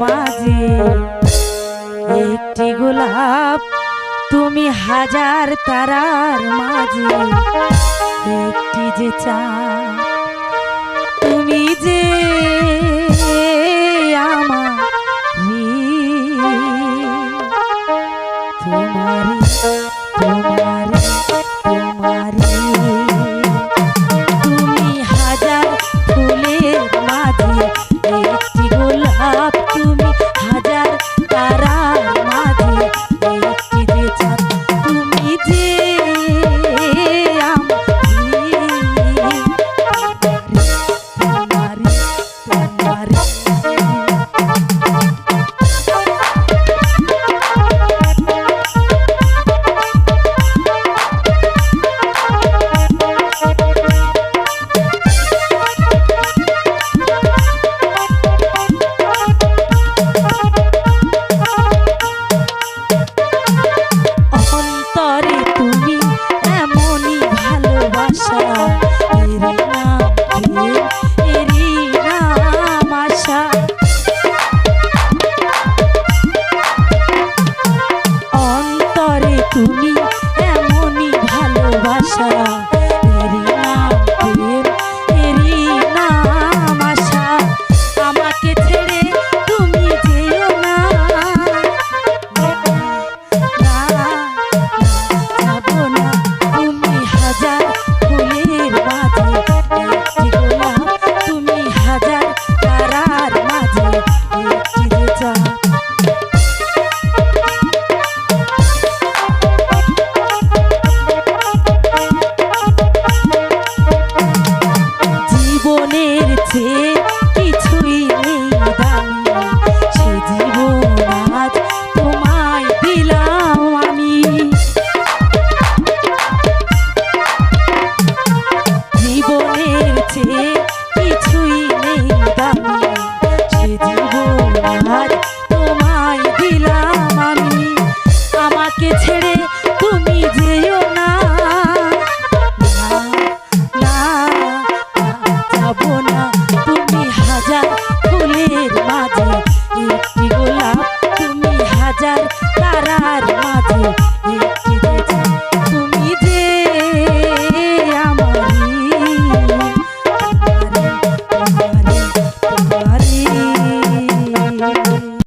মাঝে একটি গোলাপ তুমি হাজার তারার মাঝে। একটি যে চাঁদ Ajá.